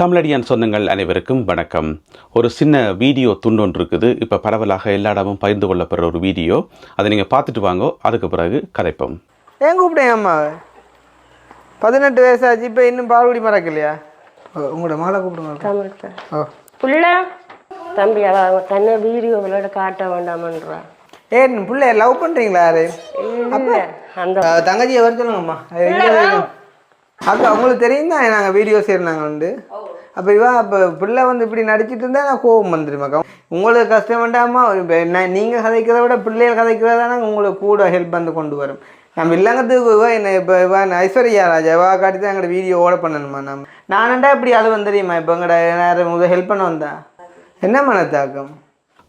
தமிழடியான் சொந்தங்கள் அனைவருக்கும் வணக்கம். ஒரு சின்ன வீடியோ துண்டொன்று இருக்குது இப்போ பரவலாக எல்லா இடமும் பகிர்ந்து கொள்ளப்படுற ஒரு வீடியோ. அதை நீங்கள் பார்த்துட்டு வாங்கோ. அதுக்கு பிறகு கதைப்போம். ஏன் கூப்பிட்டேன் அம்மாவை பதினெட்டு வயசாச்சு. இப்போ இன்னும் பால்குடி மறக்கலையா? உங்களோட மகளை கூப்பிடுங்க ஓ. புள்ள? தம்பி அவ தன்னை வீடியோகளோட காட்ட வேண்டாமன்றா. ஏன் பிள்ளைய லவ் பண்ணுறீங்களா யாரு? அந்த தங்கச்சியை வர சொல்லுங்கம்மா. அது? அக்கா உங்களுக்கு தெரியும் தான் நாங்கள் வீடியோ செய்கிறாங்க உண்டு அப்போ இவா இப்போ பிள்ளை வந்து இப்படி நடிச்சிட்டு இருந்தா நான் கோவம் வந்துருமாக்கா உங்களுக்கு கஷ்டம் வேண்டாமா? இப்போ நான் நீங்கள் கதைக்கிறத விட பிள்ளைகள் கதைக்கிறதா தானே உங்களுக்கு கூட ஹெல்ப் வந்து கொண்டு வரும். நம்ம இல்லங்கத்துக்கு இவ என்ன இப்போ இவா ஐஸ்வர்யா ராஜா இவா காட்டி தான் எங்களோட வீடியோ ஓட பண்ணணுமா நம்ம நானண்டா இப்படி அழுவன் தெரியுமா? இப்போ எங்கட நேரம் முதல் ஹெல்ப் பண்ண வந்தா? என்ன மனத்தாக்கம்?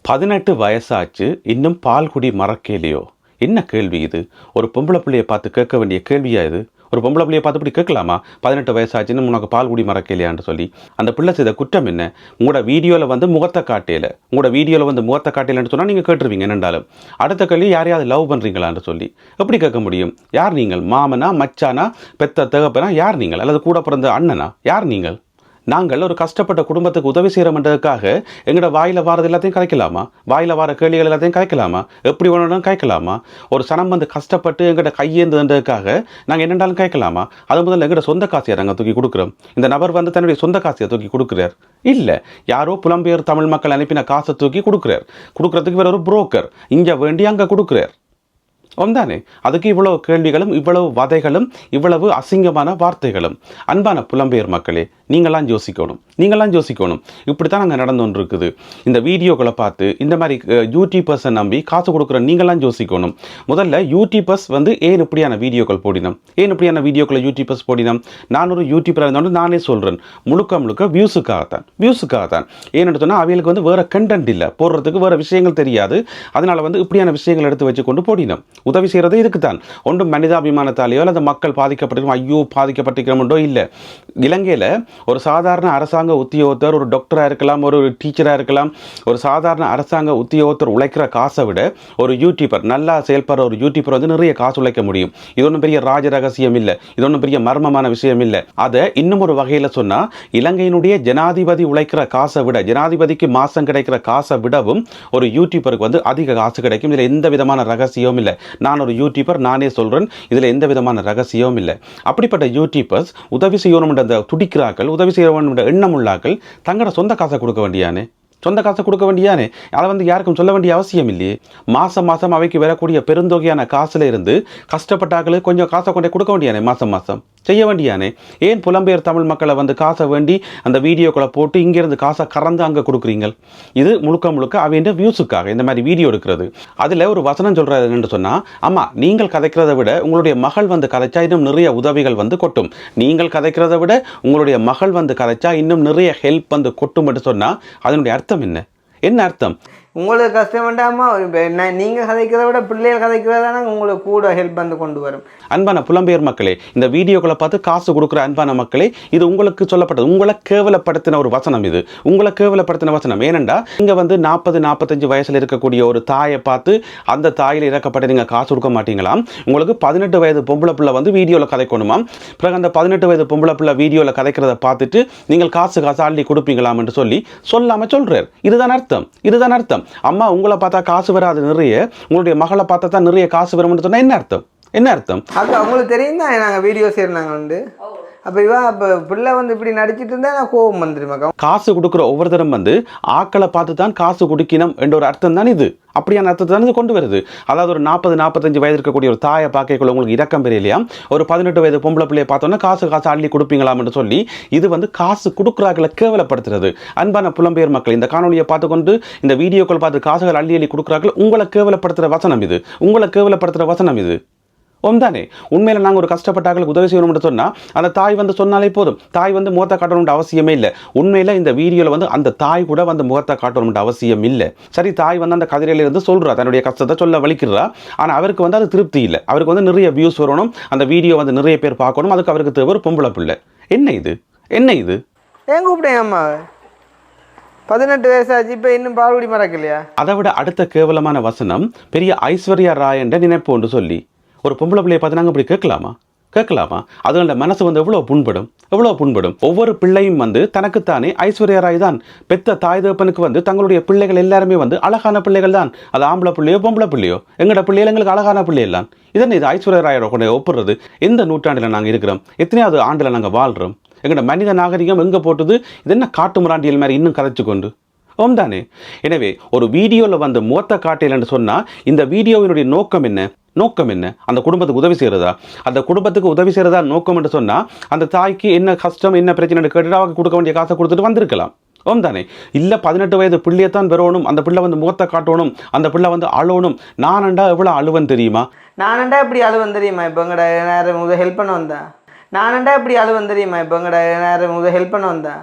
பதினெட்டு வயசாச்சு இன்னும் பால் குடி மறக்கலையோ? என்ன கேள்வி இது? ஒரு பொம்பளை பிள்ளையை பார்த்து கேட்க வேண்டிய கேள்வியா இது? ஒரு பொம்பளை பிள்ளையை பார்த்து இப்படி கேட்கலாமா? பதினெட்டு வயசாச்சுன்னு உனக்கு பால் குடி மறக்கலையான்னு சொல்லி. அந்த பிள்ளை செய்த குற்றம் என்ன? உங்களோட வீடியோவில் வந்து முகத்தை காட்டையில் உங்களோட வீடியோவில் வந்து முகத்தை காட்டையிலன்னு சொன்னால் நீங்கள் கேட்டுருவீங்க என்னென்றாலும். அடுத்த கேள்வி யாரையாவது லவ் பண்ணுறீங்களான்னு சொல்லி. எப்படி கேட்க முடியும்? யார் நீங்கள்? மாமனா மச்சானா பெத்த தகப்பனா யார் நீங்கள்? அல்லது கூட பிறந்த அண்ணனா யார் நீங்கள்? நாங்கள் ஒரு கஷ்டப்பட்ட குடும்பத்துக்கு உதவி செய்கிறோம்ன்றதுக்காக எங்களோட வாயில் வாரது எல்லாத்தையும் கலைக்கலாமா? வாயில் வார கேள்விகள் எல்லாத்தையும் கலைக்கலாமா? எப்படி வேணாலும் கரைக்கலாமா ஒரு சனம் வந்து கஷ்டப்பட்டு எங்கிட்ட கையேந்ததுன்றதுக்காக நாங்கள் என்னென்றாலும் கேட்கலாமா அது முதல்ல எங்கள்கிட்ட சொந்த காசியை நாங்கள் தூக்கி கொடுக்குறோம். இந்த நபர் வந்து தன்னுடைய சொந்த காசியை தூக்கி கொடுக்குறார். இல்லை யாரோ புலம்பெயர் தமிழ் மக்கள் அனுப்பின காசை தூக்கி கொடுக்குறார். கொடுக்குறதுக்கு வேற ஒரு புரோக்கர் இங்கே வேண்டி அங்கே கொடுக்குறார். ஒன்தானே அதுக்கு இவ்வளவு கேள்விகளும் இவ்வளவு வதைகளும் இவ்வளவு அசிங்கமான வார்த்தைகளும். அன்பான புலம்பெயர் மக்களே நீங்களாம் யோசிக்கணும். நீங்களாம் யோசிக்கணும். இப்படி தான் நாங்கள் நடந்து கொண்டு இருக்குது இந்த வீடியோக்களை பார்த்து இந்த மாதிரி யூடியூபர்ஸை நம்பி காசு கொடுக்குற நீங்களாம் யோசிக்கணும். முதல்ல யூடியூபர்ஸ் வந்து ஏன் இப்படியான வீடியோக்கள் போடினோம்? ஏன் இப்படியான வீடியோக்களை யூடியூபர்ஸ் போடினோம்? நான் ஒரு யூடியூபராக இருந்தாலும் நானே சொல்கிறேன் முழுக்க முழுக்க வியூஸுக்காகத்தான். வியூஸுக்காகத்தான். ஏன்னு சொன்னால் அவைகளுக்கு வந்து வேறு கண்டென்ட் இல்லை. போடுறதுக்கு வேறு விஷயங்கள் தெரியாது. அதனால் வந்து இப்படியான விஷயங்கள் எடுத்து வச்சு கொண்டு போடினோம். உதவி செய்கிறது இதுக்கு தான் ஒன்றும் மனிதாபிமானத்தாலேயோ அல்லது மக்கள் பாதிக்கப்பட்டிருக்கோம் ஐயோ பாதிக்கப்பட்டிருக்கிறோமோ இல்லை. இலங்கையில் ஒரு சாதாரண அரசாங்க உத்தியோகத்தர் ஒரு டாக்டராக இருக்கலாம் ஒரு டீச்சராக இருக்கலாம் ஒரு சாதாரண அரசாங்க உத்தியோகத்தர் உழைக்கிற காசை விட ஒரு யூடியூபர் நல்லா செயல்படுற ஒரு யூடியூபர் வந்து நிறைய காசு உழைக்க முடியும். இது ஒன்றும் பெரிய ராஜ ரகசியம் இல்லை. இது ஒன்றும் பெரிய மர்மமான விஷயம் இல்லை. அதை இன்னும் ஒரு வகையில் சொன்னால் இலங்கையினுடைய ஜனாதிபதி உழைக்கிற காசை விட ஜனாதிபதிக்கு மாதம் கிடைக்கிற காசை விடவும் ஒரு யூடியூபருக்கு வந்து அதிக காசு கிடைக்கும். இதில் எந்த விதமான ரகசியமும் இல்லை. நான் ஒரு யூடியூபர் நானே சொல்கிறேன் இதில் எந்த விதமான ரகசியமும் இல்லை. அப்படிப்பட்ட யூடியூபர்ஸ் உதவி செய்யணும்ன்ற அந்த துடிக்கிறாக்கள் உதவி செய்ய வேணும்ன்ற எண்ணம் உள்ளாக்கள் தங்களோட சொந்த காசை கொடுக்க வேண்டியானே? சொந்த காசை கொடுக்க வேண்டியானே? அதை வந்து யாருக்கும் சொல்ல வேண்டிய அவசியம் இல்லையே? மாதம் மாதம் அவைக்கு வரக்கூடிய பெருந்தொகையான காசுல இருந்து கஷ்டப்பட்டாக்களுக்கு கொஞ்சம் காசை கொண்டே கொடுக்க வேண்டியானே மாதம் மாதம் செய்ய வேண்டியானே. ஏன் புலம்பெயர் தமிழ் மக்களை வந்து காசை வேண்டி அந்த வீடியோக்களை போட்டு இங்கேருந்து காசை கறந்து அங்கே கொடுக்குறீங்க இது முழுக்க முழுக்க அவன் வியூஸுக்காக இந்த மாதிரி வீடியோ எடுக்கிறது. அதில் ஒரு வசனம் சொல்கிறது என்னன்னு சொன்னால் ஆமாம் நீங்கள் கதைக்கிறத விட உங்களுடைய மகள் வந்து கதைச்சா இன்னும் நிறைய உதவிகள் வந்து கொட்டும். நீங்கள் கதைக்கிறத விட உங்களுடைய மகள் வந்து கதைச்சா இன்னும் நிறைய ஹெல்ப் வந்து கொட்டும் என்று சொன்னால் அதனுடைய அர்த்தம் என்ன? என்ன அர்த்தம்? உங்களுக்கு கஷ்டம் வேண்டாமா என்ன நீங்கள் கதைக்கிறத விட பிள்ளைகள் கதைக்கிறதா தானே உங்களுக்கு கூட ஹெல்ப் வந்து கொண்டு வரும். அன்பான புலம்பெயர் மக்களே இந்த வீடியோக்களை பார்த்து காசு கொடுக்குற அன்பான மக்களே இது உங்களுக்கு சொல்லப்பட்டது. உங்களை கேவலப்படுத்தின ஒரு வசனம் இது. உங்களை கேவலப்படுத்தின வசனம். ஏனெண்டா இங்கே வந்து நாற்பது நாற்பத்தஞ்சு வயசில் இருக்கக்கூடிய ஒரு தாயை பார்த்து அந்த தாயில் இறக்கப்பட்டு நீங்கள் காசு கொடுக்க மாட்டீங்களாம் உங்களுக்கு பதினெட்டு வயது பொம்பளை பிள்ளை வந்து வீடியோவில் கதைக்கணுமாம் பிறகு அந்த பதினெட்டு வயது பொம்பளை பிள்ளை வீடியோவில் கதைக்கிறத பார்த்துட்டு நீங்கள் காசு காசு அள்ளி கொடுப்பீங்களாம் என்று சொல்லி சொல்லாமல் சொல்கிறார் இதுதான் அர்த்தம். இதுதான் அர்த்தம். அம்மா உங்களை பார்த்தா காசு வராது நிறைய உங்களுடைய மகளை பார்த்தா தான் நிறைய காசு வரும்னு சொன்னா என்ன அர்த்தம்? என்ன அர்த்தம்? அக்கா உங்களுக்கு தெரியும் தான் நாங்கள் வீடியோ செய்கிறாங்க உண்டு அப்போ இவா இப்போ பிள்ளை வந்து இப்படி நடிச்சிட்டு இருந்தா நான் கோபம் வந்துருமாக்கா காசு கொடுக்குற ஒவ்வொருத்தரும் வந்து ஆக்களை பார்த்து தான் காசு குடிக்கணும் என்ற ஒரு அர்த்தம் தான் இது. அப்படியான அர்த்தத்தை தான் இது கொண்டு வருது. அதாவது ஒரு நாற்பது நாற்பத்தஞ்சு வயது இருக்கக்கூடிய ஒரு தாயை பார்க்கக்குள்ள உங்களுக்கு இரக்கம் பெரியலையா ஒரு பதினெட்டு வயது பொம்பளை பிள்ளையை பார்த்தோன்னா காசு காசு அள்ளி கொடுப்பீங்களாம்னு சொல்லி இது வந்து காசு கொடுக்குறாக்களை கேவலப்படுத்துறது. அன்பான புலம்பெயர் மக்கள் இந்த காணொலியை பார்த்துக்கொண்டு இந்த வீடியோக்கள் பார்த்து காசுகள் அள்ளி அள்ளி கொடுக்குறாக்கள் உங்களை கேவலப்படுத்துகிற வசனம் இது. உங்களை கேவலப்படுத்துகிற வசனம் இது. ஒன்தானே உண்மையில் நாங்கள் ஒரு கஷ்டப்பட்டாக்களுக்கு உதவி செய்யணும்னு சொன்னால் அந்த தாய் வந்து சொன்னாலே போதும். தாய் வந்து முகத்தை காட்டணும்ன்ற அவசியமே இல்லை. உண்மையில் இந்த வீடியோவில் வந்து அந்த தாய் கூட வந்து முகத்தை காட்டணும்ன்ற அவசியம் இல்லை. சரி தாய் வந்து அந்த கதிரையில இருந்து சொல்கிறா தன்னுடைய கஷ்டத்தை சொல்ல வலிக்கிறா. ஆனால் அவருக்கு வந்து அது திருப்தி இல்லை. அவருக்கு வந்து நிறைய வியூஸ் வரணும். அந்த வீடியோ வந்து நிறைய பேர் பார்க்கணும். அதுக்கு அவருக்கு தேவை ஒரு பொம்பளை பிள்ளை. என்ன இது? என்ன இது? ஏன் கூப்பிட்டேன் அம்மாவை பதினெட்டு வயசாச்சு இப்போ இன்னும் பால்குடி மறக்கலையா? அதை விட அடுத்த கேவலமான வசனம் பெரிய ஐஸ்வர்யா ராய் என்ற நினைப்பு ஒன்று சொல்லி. ஒரு பொம்பளை பிள்ளையை பார்த்து நாங்கள் இப்படி கேட்கலாமா? கேட்கலாமா? அதனால மனசு வந்து எவ்வளோ புண்படும்? எவ்வளோ புண்படும்? ஒவ்வொரு பிள்ளையும் வந்து தனக்குத்தானே ஐஸ்வர்யா ராய் தான். பெத்த தாய் தகப்பனுக்கு வந்து தங்களுடைய பிள்ளைகள் எல்லாருமே வந்து அழகான பிள்ளைகள் தான். அது ஆம்பளை பிள்ளையோ பொம்பளை பிள்ளையோ? எங்களோட பிள்ளைகள் எங்களுக்கு அழகான பிள்ளையெல்லாம் தான் இதனை இது ஐஸ்வர்யா ராயோட கொண்டு ஒப்புறது? எந்த நூற்றாண்டில் நாங்கள் இருக்கிறோம்? எத்தனையாவது ஆண்டில் நாங்கள் வாழ்கிறோம் எங்களோட மனித நாகரிகம் எங்கே போட்டுது? இது என்ன காட்டு முராண்டியல் மாதிரி இன்னும் கதைச்சு கொண்டு? ஓம் தானே எனவே ஒரு வீடியோவில் வந்து மூத்த காட்டலன்னு சொன்னால் இந்த வீடியோவினுடைய நோக்கம் என்ன? நோக்கம் என்ன? அந்த குடும்பத்துக்கு உதவி செய்கிறதா அந்த குடும்பத்துக்கு உதவி செய்கிறதா நோக்கம் என்று சொன்னால் அந்த தாய்க்கு என்ன கஷ்டம் என்ன பிரச்சனை கேட்டுட்டு அவங்க கொடுக்க வேண்டிய காசை கொடுத்துட்டு வந்திருக்கலாம். ஓம் தானே இல்லை பதினெட்டு வயது பிள்ளையத்தான் பெறணும் அந்த பிள்ளை வந்து முகத்தை காட்டணும் அந்த பிள்ளை வந்து அழணும் நானண்டா எவ்வளோ அழுவன் தெரியுமா? நானண்டா இப்படி அழுவன் தெரியுமா? இப்போ எங்கடா நேரம் ஹெல்ப் பண்ண வந்தா? நானண்டா இப்படி அழுவன் தெரியுமா? இப்போ எங்கடா நேரம் ஹெல்ப் பண்ண வந்தா?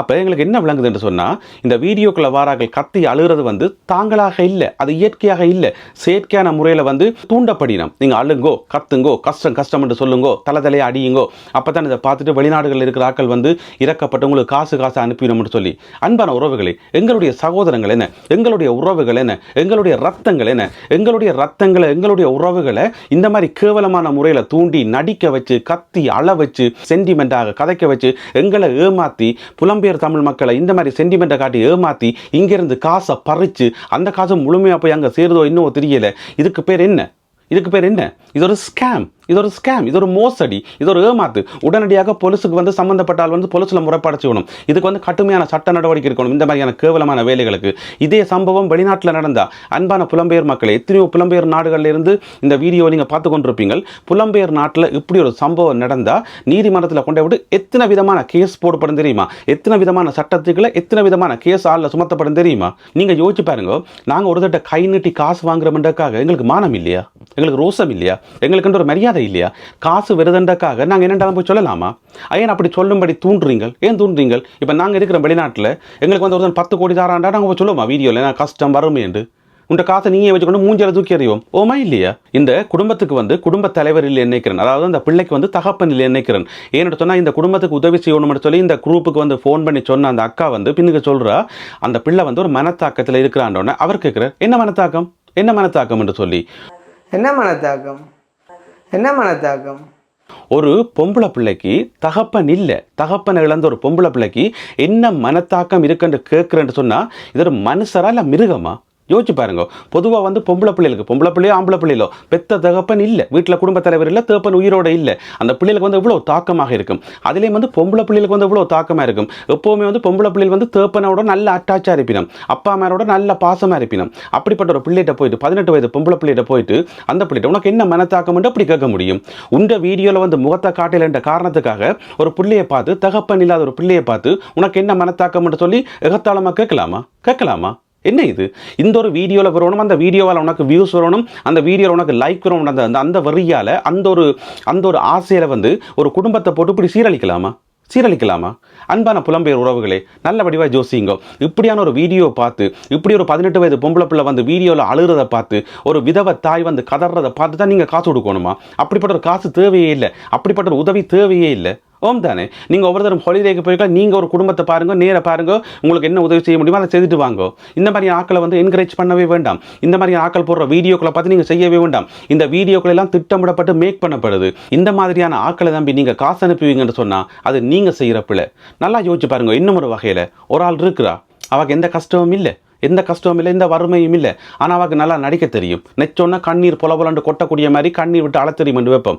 அப்போ எங்களுக்கு என்ன விளங்குதுன்னு சொன்னால் இந்த வீடியோக்குள்ள வாராக்கள் கத்தி அழுகிறது வந்து தாங்களாக இல்லை அது இயற்கையாக இல்லை. செயற்கையான முறையில் வந்து தூண்டப்படினம். நீங்கள் அழுங்கோ கத்துங்கோ கஷ்டம் கஷ்டம் என்று சொல்லுங்கோ தலை தலையை அடியுங்கோ அப்போ தான் இதை பார்த்துட்டு வெளிநாடுகளில் இருக்கிற ஆக்கள் வந்து இறக்கப்பட்டவங்களுக்கு காசு காசு அனுப்பிடணும்னு சொல்லி. அன்பான உறவுகளே எங்களுடைய சகோதரங்கள் என்ன? எங்களுடைய உறவுகள் என்ன? எங்களுடைய ரத்தங்கள் என்ன? எங்களுடைய ரத்தங்களை எங்களுடைய உறவுகளை இந்த மாதிரி கேவலமான முறையில் தூண்டி நடிக்க வச்சு கத்தி அள வச்சு சென்டிமெண்ட்டாக கதைக்க வச்சு எங்களை ஏமாத்தி புலம்பெயர் தமிழ் மக்களை இந்த மாதிரி சென்டிமெண்ட்டை காட்டி ஏமாத்தி இங்கிருந்து காசை பறிச்சு அந்த காசு முழுமையாக போய் அங்கே சேருதோ இன்னும் தெரியல. இதுக்கு பேர் என்ன? இதுக்கு பேர் என்ன? இது ஒரு ஸ்கேம் இது ஒரு ஸ்கேம் இது ஒரு மோசடி இது ஒரு ஏமாத்து உடனடியாக போலீஸுக்கு வந்து சம்மந்தப்பட்டால் வந்து போலீஸில் முறைப்பாடு செய்யணும் இதுக்கு வந்து கடுமையான சட்ட நடவடிக்கை இருக்கணும் இந்த மாதிரியான கேவலமான வேலைகளுக்கு இதே சம்பவம் வெளிநாட்டில் நடந்தா அன்பான புலம்பெயர் மக்களை எத்தனையோ புலம்பெயர் நாடுகளில் இருந்து இந்த வீடியோ நீங்கள் பார்த்து கொண்டிருப்பீங்க புலம்பெயர் நாட்டில் இப்படி ஒரு சம்பவம் நடந்தால் நீதிமன்றத்தில் கொண்டு விட்டு எத்தனை விதமான கேஸ் போடப்படும் தெரியுமா எத்தனை விதமான சட்டத்துக்களை எத்தனை விதமான கேஸ் ஆளில் சுமத்தப்படும் தெரியுமா நீங்கள் யோசிச்சு பாருங்க நாங்கள் ஒரு தட்ட கை நீட்டி காசு வாங்குறோம்ன்றக்காக எங்களுக்கு மானம் இல்லையா எங்களுக்கு ரோசம் இல்லையா எங்களுக்குன்ற ஒரு மரியாதை இல்லையா? காசு வருதுன்றக்காக நாங்கள் என்னென்றாலும் போய் சொல்லலாமா? ஏன் அப்படி சொல்லும்படி தூண்டுறீங்க ஏன் தூண்டுறீங்க இப்போ நாங்கள் இருக்கிற வெளிநாட்டில் எங்களுக்கு வந்து ஒருத்தன் பத்து கோடி தாராண்டா நாங்கள் போய் சொல்லுவோமா வீடியோவில் நான் கஷ்டம் வறுமை என்று. உண்ட காசை நீயே வச்சுக்கொண்டு மூஞ்சில தூக்கி எறிவோம். ஓமா இல்லையா? இந்த குடும்பத்துக்கு வந்து குடும்ப தலைவர் இல்லை நினைக்கிறேன் அதாவது அந்த பிள்ளைக்கு வந்து தகப்பன் இல்லை நினைக்கிறேன் ஏன்னு சொன்னால் இந்த குடும்பத்துக்கு உதவி செய்யணும்னு சொல்லி இந்த குரூப்புக்கு வந்து ஃபோன் பண்ணி சொன்ன அந்த அக்கா வந்து பின்னுக்கு சொல்றா அந்த பிள்ளை வந்து ஒரு மனத்தாக்கத்தில் இருக்கிறாண்டோன்னே அவர் கேட்குறார் என்ன மனத்தாக்கம்? என்ன மனத்தாக்கம்? என்று சொல்லி. என்ன மனத்தாக்கம்? என்ன மனத்தாக்கம்? ஒரு பொம்பளை பிள்ளைக்கு தகப்பன் இல்லை. தகப்பனை இழந்த ஒரு பொம்பளை பிள்ளைக்கு என்ன மனத்தாக்கம் இருக்குன்னு கேட்குறேன்னு சொன்னால் இது ஒரு மனுஷரா இல்லை மிருகமா? யோசிச்சு பாருங்க. பொதுவாக வந்து பொம்பளை பிள்ளைகளுக்கு பொம்பளை பிள்ளையோ ஆம்பளை பிள்ளைகளோ பெத்த தகப்பன் இல்லை. வீட்டில் குடும்ப தலைவர் இல்லை தகப்பன் உயிரோட இல்லை. அந்த பிள்ளைகளுக்கு வந்து எவ்வளோ தாக்கமாக இருக்கும். அதுலேயும் வந்து பொம்பளை பிள்ளைகளுக்கு வந்து எவ்வளோ தாக்கமாக இருக்கும். எப்போவுமே வந்து பொம்பளை பிள்ளைகள் வந்து தேப்பனோட நல்ல அட்டாச்சாக இருப்பினும். அப்பா அம்மாரோட நல்ல பாசமாக இருப்பினும். அப்படிப்பட்ட ஒரு பிள்ளைகிட்ட போயிட்டு பதினெட்டு வயது பொம்பளை பிள்ளைகிட்ட போயிட்டு அந்த பிள்ளைகிட்ட உனக்கு என்ன மனத்தாக்கம் அப்படி கேட்க முடியும். உண்ட வீடியோவில் வந்து முகத்தை காட்டலைன்ற காரணத்துக்காக ஒரு பிள்ளையை பார்த்து தகப்பன் இல்லாத ஒரு பிள்ளையை பார்த்து உனக்கு என்ன மனத்தாக்கம் சொல்லி எகத்தாளமாக கேட்கலாமா? கேட்கலாமா? என்ன இது? இந்த ஒரு வீடியோவில் வரணும் அந்த வீடியோவால் உனக்கு வியூஸ் வரணும் அந்த வீடியோவில் உனக்கு லைக் வரணும் அந்த அந்த- அந்த வரியால் அந்த ஒரு அந்த ஒரு ஆசையில் வந்து ஒரு குடும்பத்தை போட்டு இப்படி சீரழிக்கலாமா? சீரழிக்கலாமா? அன்பான புலம்பெயர் உறவுகளே நல்ல வடிவாக ஜோசிங்கோ இப்படியான ஒரு வீடியோ பார்த்து இப்படி ஒரு பதினெட்டு வயது பொம்பளை பிள்ளை வந்து வீடியோவில் அழுகிறத பார்த்து ஒரு விதவை தாய் வந்து கதறதை பார்த்து தான் நீங்கள் காசு கொடுக்கணுமா? அப்படிப்பட்ட ஒரு காசு தேவையே இல்லை. அப்படிப்பட்ட ஒரு உதவி தேவையே இல்லை. ஓம் தானே. நீங்கள் ஒவ்வொரு தரம் ஹாலிடேக்கு போயிருக்கலாம் நீங்கள் ஒரு குடும்பத்தை பாருங்க நேர பாருங்க உங்களுக்கு என்ன உதவி செய்ய முடியுமோ அதை செய்துட்டு வாங்க. இந்த மாதிரி ஆக்களை வந்து என்கரேஜ் பண்ணவே வேண்டாம். இந்த மாதிரி ஆட்கள் போடுற வீடியோக்களை பார்த்து நீங்கள் செய்யவே வேண்டாம். இந்த வீடியோக்கள் எல்லாம் திட்டமிடப்பட்டு மேக் பண்ணப்படுது. இந்த மாதிரியான ஆக்களை நம்பி நீங்கள் காசு அனுப்புவீங்கன்னு சொன்னால் அது நீங்கள் செய்கிற பிள்ளை நல்லா யோசிச்சு பாருங்க இன்னும் ஒரு வகையில். ஒரு ஆள் இருக்கிறா அவளுக்கு எந்த கஷ்டமும் இல்லை. எந்த கஷ்டமும் இல்லை எந்த வறுமையும் இல்லை. ஆனால் அவளுக்கு நல்லா நடிக்க தெரியும். நெச்சோன்னா கண்ணீர் புலபுலண்டு கொட்டக்கூடிய மாதிரி கண்ணீர் விட்டு அழ தெரியும் வைப்போம்.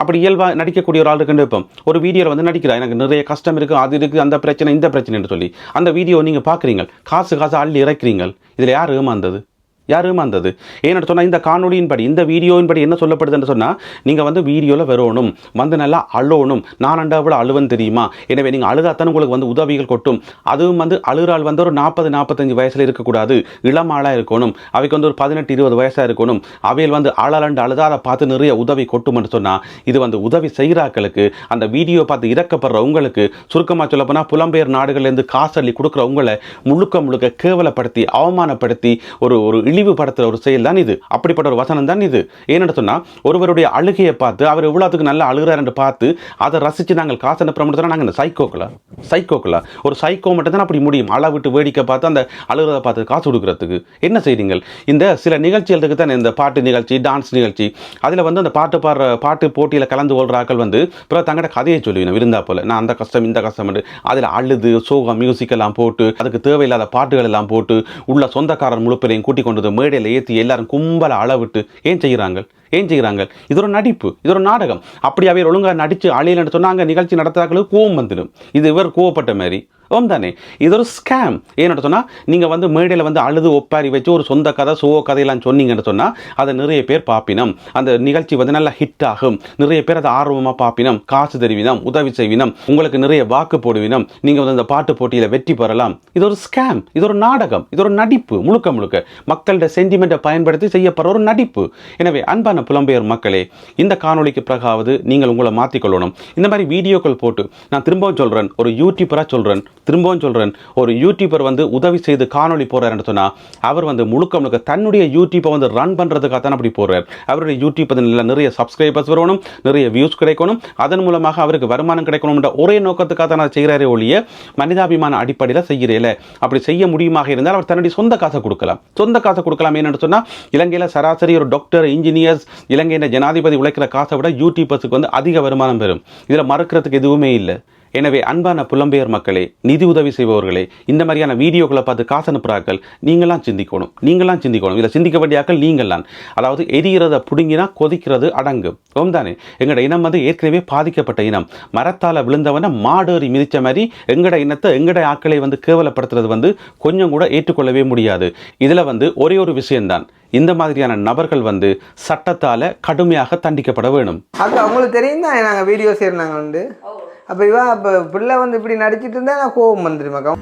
அப்படி இயல்பாக நடிக்கக்கூடிய ஒரு ஆள் இருக்குன்னு வைப்போம் ஒரு வீடியோவில் வந்து நடிக்கிறா. எனக்கு நிறைய கஷ்டம் இருக்குது அது இருக்குது அந்த பிரச்சனை இந்த பிரச்சனைன்னு சொல்லி. அந்த வீடியோ நீங்கள் பார்க்குறீங்க காசு காசு அள்ளி இறக்குறீங்க இதில் யார் ஏமாந்தது? யார் ஏமாந்தது? ஏன்னு சொன்னால் இந்த காணொலியின்படி இந்த வீடியோவின்படி என்ன சொல்லப்படுதுன்னு சொன்னால் நீங்கள் வந்து வீடியோவில் வரணும் வந்து நல்லா அழணும் நான் அண்டாவில் அழுவன் தெரியுமா? எனவே நீங்கள் அழுதாத்தான உங்களுக்கு வந்து உதவிகள் கொட்டும். அதுவும் வந்து அழுகிறாள் வந்து ஒரு நாற்பது நாற்பத்தஞ்சு வயசில் இருக்கக்கூடாது. இளமாளாக இருக்கணும். அவைக்கு வந்து ஒரு பதினெட்டு இருபது வயசாக இருக்கணும். அவையில் வந்து அழலண்டு அழுதாத பார்த்து நிறைய உதவி கொட்டும்னு சொன்னால் இது வந்து உதவி செய்கிறாக்களுக்கு அந்த வீடியோ பார்த்து இறக்கப்படுற உங்களுக்கு சுருக்கமாக சொல்லப்போனால் புலம்பெயர் நாடுகள்லேருந்து காசு அள்ளி கொடுக்குற உங்களை முழுக்க முழுக்க கேவலப்படுத்தி அவமானப்படுத்தி ஒரு ஒரு இழிவுபடுத்துற ஒரு செயல் தான் இது. அப்படிப்பட்ட ஒரு வசனம் தான் இது. ஏன்னு சொன்னா ஒருவருடைய அழுகையை பார்த்து அவர் எவ்வளவுக்கு நல்லா அழுகிறாருன்னு பார்த்து அதை ரசிச்சு நாங்கள் காசு அனுப்புறோம்னு நாங்கள் இந்த சைக்கோக்களா சைக்கோக்களா ஒரு சைக்கோ மட்டும் தான் அப்படி முடியும். அள விட்டு வேடிக்கை பார்த்து அந்த அழுகிறத பார்த்து காசு கொடுக்கறதுக்கு. என்ன செய்றீங்கள்? இந்த சில நிகழ்ச்சிகளுக்கு தான் இந்த பாட்டு நிகழ்ச்சி டான்ஸ் நிகழ்ச்சி அதில் வந்து அந்த பாட்டு பாடுற பாட்டு போட்டியில் கலந்து கொள்கிறார்கள் வந்து பிறகு தங்கட கதையை சொல்லுவேன் விருந்தா போல. நான் அந்த கஷ்டம் இந்த கஷ்டம் அதில் அழுது சோகம் மியூசிக் எல்லாம் போட்டு அதுக்கு தேவையில்லாத பாட்டுகள் எல்லாம் போட்டு உள்ள சொந்தக்காரர் முழுப்பிலையும் கூட்டி கொண்டு மேடையில் ஏற்றி எல்லாரும் கும்பல அளவிட்டு ஏன் செய்கிறாங்க ஏன் செய்கிறாங்க இது ஒரு நடிப்பு இது ஒரு நாடகம். அப்படி அவையர் நடித்து அழையிலன்னு அழியலன்னு சொன்னாங்க நிகழ்ச்சி நடத்தாக்களுக்கு கோவம் வந்துடும். இது இவர் கோவப்பட்ட மாதிரி. ஓம் தானே இது ஒரு ஸ்கேம் ஏன்னு சொன்னால் நீங்கள் வந்து மேடையில் வந்து அழுது ஒப்பாரி வச்சு ஒரு சொந்த கதை சோ கதையெல்லாம் சொன்னீங்கன்னு சொன்னால் அதை நிறைய பேர் பார்ப்பினம் அந்த நிகழ்ச்சி வந்து நல்லா ஹிட் ஆகும். நிறைய பேர் அதை ஆர்வமாக பார்ப்பினம் காசு தெரிவினம் உதவி செய்வினம் உங்களுக்கு நிறைய வாக்கு போடுவினம் நீங்கள் வந்து அந்த பாட்டு போட்டியில் வெற்றி பெறலாம். இது ஒரு ஸ்கேம் இது ஒரு நாடகம். இது ஒரு நடிப்பு முழுக்க முழுக்க. மக்களோட சென்டிமெண்ட்டை பயன்படுத்தி செய்யப்படுற ஒரு நடிப்பு. எனவே அன்பான புலம்பெயர் மக்களே இந்த காணொளிக்கு பிறகாவது நீங்கள் உங்களை மாற்றிக்கொள்ளணும் இந்த மாதிரி வீடியோக்கள் போட்டு நான் திரும்பவும் சொல்கிறேன் ஒரு யூடியூபராக சொல்கிறேன் திரும்பவும் சொல்கிறேன் ஒரு யூடியூபர் வந்து உதவி செய்து காணொளி போடுறாருன்னு சொன்னால் அவர் வந்து முழுக்க முழுக்க தன்னுடைய யூடியூப்பை வந்து ரன் பண்ணுறதுக்காக தான் அப்படி போடுறார். அவருடைய யூடியூப் நல்ல நிறைய சப்ஸ்கிரைபர்ஸ் வரணும் நிறைய வியூஸ் கிடைக்கணும் அதன் மூலமாக அவருக்கு வருமானம் கிடைக்கணும்ன்ற ஒரே நோக்கத்துக்காக தான் செய்கிறாரே ஒழிய மனிதாபிமான அடிப்படையில் செய்கிறேல அப்படி செய்ய முடியுமாக இருந்தால் அவர் தன்னுடைய சொந்த காசை கொடுக்கலாம். சொந்த காசை கொடுக்கலாம் என்னென்னு சொன்னால் இலங்கையில் சராசரி ஒரு டாக்டர் இன்ஜினியர்ஸ் இலங்கையின் ஜனாதிபதி உழைக்கிற காசை விட யூடியூபர்ஸுக்கு வந்து அதிக வருமானம் பெறும். இதில் மறுக்கிறதுக்கு எதுவுமே இல்லை. எனவே அன்பான புலம்பெயர் மக்களே நிதி உதவி செய்பவர்களே இந்த மாதிரியான வீடியோக்களை பார்த்து காசு அனுப்புறாக்கள் நீங்களாம் சிந்திக்கணும் நீங்களாம் சிந்திக்கணும். இதில் சிந்திக்க வேண்டிய ஆக்கள் நீங்களாம் அதாவது எரிகிறத புடுங்கினா கொதிக்கிறது அடங்கும் ஓம் தானே? எங்களோட இனம் வந்து ஏற்கனவே பாதிக்கப்பட்ட இனம். மரத்தால் விழுந்தவன மாடேறி மிதிச்ச மாதிரி எங்கட இனத்தை எங்கட ஆக்களை வந்து கேவலப்படுத்துறது வந்து கொஞ்சம் கூட ஏற்றுக்கொள்ளவே முடியாது. இதில் வந்து ஒரே ஒரு விஷயம்தான். இந்த மாதிரியான நபர்கள் வந்து சட்டத்தால் கடுமையாக தண்டிக்கப்பட வேணும். அக்கா உங்களுக்கு தெரியும் தான் நாங்கள் வீடியோ செய்கிறாங்க உண்டு அப்போ இவா இப்போ பிள்ளை வந்து இப்படி நடிச்சிட்டு இருந்தா நான் கோவம் வந்துருமாக்கா